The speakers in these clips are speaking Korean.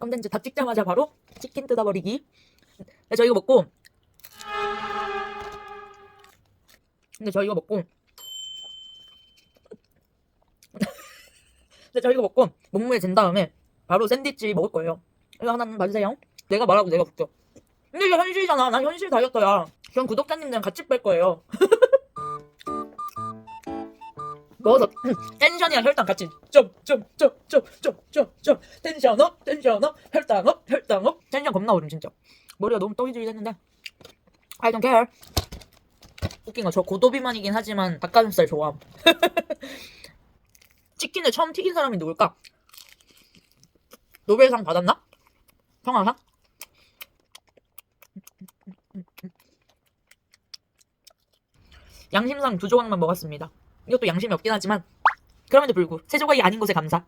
컨텐츠 다 찍자마자 바로 치킨 뜯어버리기. 근데 저 이거 먹고 근데 저 이거 먹고 근데 저 이거 먹고 몸무게 잰 다음에 바로 샌드위치 먹을 거예요. 이거 하나는 봐주세요. 내가 말하고 내가 붙여. 근데 이게 현실이잖아. 난 현실 다이어트야. 전 구독자님들랑 같이 뺄 거예요. 먹어서 텐션이랑 혈당 같이 점점점점점점점 텐션 업 텐션 업 혈당 업 혈당 업 텐션 겁나 오름 진짜 머리가 너무 떡이지겠는데 I don't care 웃긴 거 저 고도비만이긴 하지만 닭가슴살 좋아함 치킨을 처음 튀긴 사람이 누굴까? 노벨상 받았나? 평화상? 양심상 두 조각만 먹었습니다. 이것도 양심이 없긴 하지만 그럼에도 불구 세 조각이 아닌 것에 감사.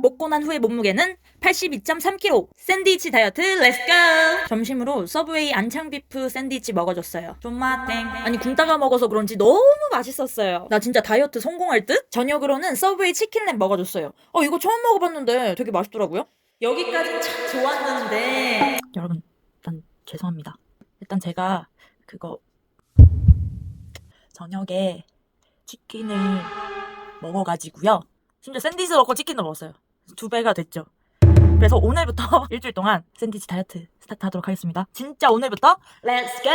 먹고 난 후의 몸무게는 82.3kg. 샌드위치 다이어트 렛츠고! 점심으로 서브웨이 안창 비프 샌드위치 먹어줬어요. 존맛땡. 아니 굶다가 먹어서 그런지 너무 맛있었어요. 나 진짜 다이어트 성공할 듯? 저녁으로는 서브웨이 치킨랩 먹어줬어요. 어 이거 처음 먹어봤는데 되게 맛있더라고요. 여기까진 참 좋았는데 여러분 일단 죄송합니다. 일단 제가 그거 저녁에 치킨을 먹어가지고요. 심지어 샌드위치 넣고 치킨도 먹었어요. 두 배가 됐죠. 그래서 오늘부터 일주일 동안 샌드위치 다이어트 스타트 하도록 하겠습니다. 진짜 오늘부터 렛츠 고!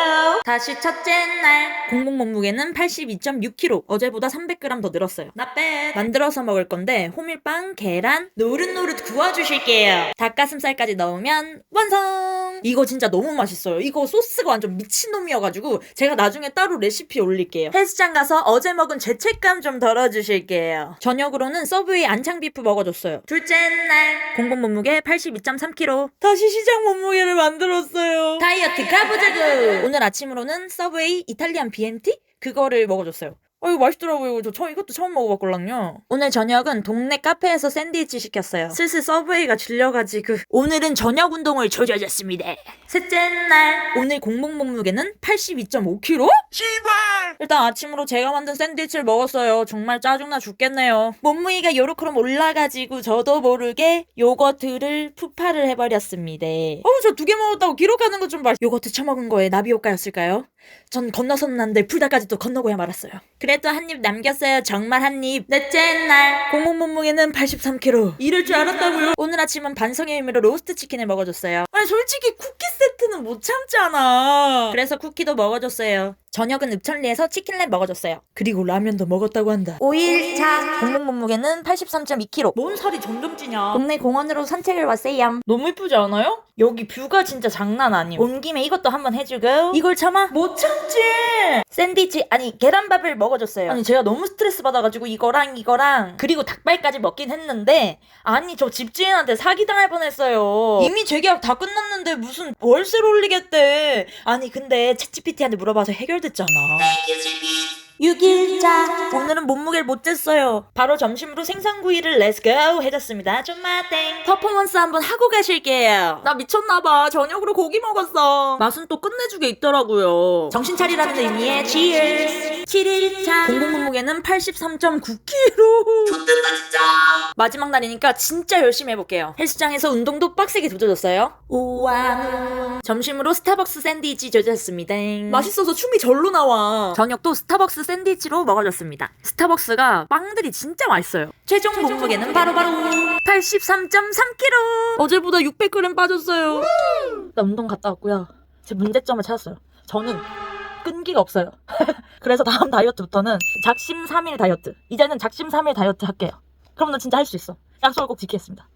다시 첫째 날 공복 몸무게는 82.6kg. 어제보다 300g 더 늘었어요. Not bad. 만들어서 먹을 건데 호밀빵, 계란, 노릇노릇 구워주실게요. 닭가슴살까지 넣으면 완성! 이거 진짜 너무 맛있어요. 이거 소스가 완전 미친놈이어가지고 제가 나중에 따로 레시피 올릴게요. 헬스장 가서 어제 먹은 죄책감 좀 덜어주실게요. 저녁으로는 서브웨이 안창 비프 먹어줬어요. 둘째 날 공복 몸무게 82.3kg. 다시 시장 몸무게를 만들었어요. 다이어트 가보자고! 오늘 아침으로는 서브웨이 이탈리안 BMT? 그거를 먹어줬어요. 어, 이거 맛있더라고요. 저 처음, 이것도 처음 먹어봤걸랑요. 오늘 저녁은 동네 카페에서 샌드위치 시켰어요. 슬슬 서브웨이가 질려가지고. 오늘은 저녁 운동을 조져줬습니다. 셋째 날. 오늘 공복 몸무게는 82.5kg? 일단 아침으로 제가 만든 샌드위치를 먹었어요. 정말 짜증나 죽겠네요. 몸무게가 요렇게럼 올라가지고 저도 모르게 요거트를 푸파를 해버렸습니다. 어우 저 두 개 먹었다고 기록하는 거좀 봐. 요거트 처먹은 거에 나비 효과였을까요? 전 건너섰는데 풀다까지 또 건너고야 말았어요. 그래도 한 입 남겼어요. 정말 한 입. 넷째 날. 공복 몸무게는 83kg. 이럴 줄 알았다고요? 오늘 아침은 반성의 의미로 로스트 치킨을 먹어줬어요. 아니 솔직히 쿠키 세트는 못 참잖아. 그래서 쿠키도 먹어줬어요. 저녁은 읍천리에서 치킨랩 먹어줬어요. 그리고 라면도 먹었다고 한다. 5일차. 공복 몸무게는 83.2kg. 뭔 살이 점점 찌냐. 동네 공원으로 산책을 왔어요. 너무 이쁘지 않아요? 여기 뷰가 진짜 장난 아님. 온 김에 이것도 한번 해주고. 이걸 참아? 못 참지. 샌드위치 아니 계란밥을 먹어줬어요. 아니 제가 너무 스트레스 받아가지고 이거랑 이거랑 그리고 닭발까지 먹긴 했는데 아니 저 집주인한테 사기당할 뻔했어요. 이미 재계약 다 끝났는데 무슨 월세를 올리겠대. 아니 근데 챗GPT한테 물어봐서 해결됐잖아. 6일차 오늘은 몸무게를 못 쟀어요. 바로 점심으로 생선구이를 렛츠고 해줬습니다. 좀마땡. 퍼포먼스 한번 하고 가실게요. 나 미쳤나봐. 저녁으로 고기 먹었어. 맛은 또 끝내주게 있더라고요. 정신 차리라는 의미의 cheers 7일차. 공복 몸무게는 83.9kg 마지막 날이니까 진짜 열심히 해볼게요. 헬스장에서 운동도 빡세게 조져줬어요. 우와. 점심으로 스타벅스 샌드위치 조졌습니다. 맛있어서 춤이 절로 나와. 저녁도 스타벅스 샌드위치로 먹어줬습니다. 스타벅스가 빵들이 진짜 맛있어요. 최종 몸무게는 바로바로 83.3kg 어제보다 600g 빠졌어요. 나 운동 갔다 왔고요. 제 문제점을 찾았어요. 저는 끈기가 없어요. 그래서 다음 다이어트부터는 작심 3일 다이어트. 이제는 작심 3일 다이어트 할게요. 그럼 나 진짜 할 수 있어. 약속을 꼭 지키겠습니다